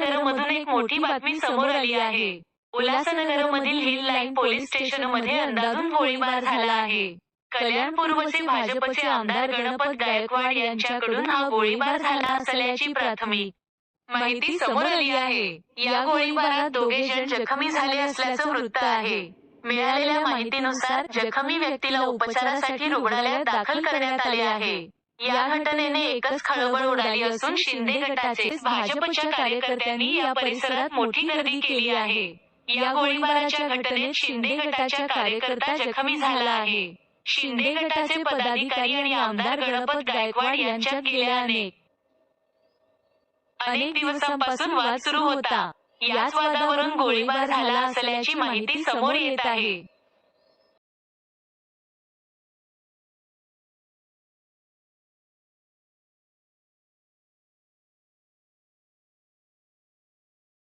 उल्हासनगरमधून एक मोठी बातमी समोर आली आहे. उल्हासनगरमधील हिल लाईन पोलीस स्टेशनमध्ये अंदाधुंद गोळीबार झाला आहे. कल्याण पूर्वचे भाजपचे आमदार गणपत गायकवाड यांच्याकडून हा गोळीबार झाला असल्याची प्राथमिक माहिती समोर आली आहे. या गोळीबारात दोघे जण जखमी झाले असल्याचं वृत्त आहे. मिळालेल्या माहितीनुसार जखमी व्यक्तीला उपचारासाठी रुग्णालयात दाखल करण्यात आले आहे. या घटनेने एकच खळबळ उडाली असून शिंदे गटाचे भाजपच्या कार्यकर्त्यांनी या परिसरात मोठी गर्दी केली आहे. या गोळीबाराच्या घटनेत शिंदे गटाच्या कार्यकर्ता जखमी झाला आहे. शिंदे गटाचे पदाधिकारी आणि आमदार गणपत गायकवाड यांच्यात गेल्या अनेक अनेक दिवसांपासून वाद सुरू होता. याच वादावरून गोळीबार झाला असल्याची माहिती समोर येत आहे.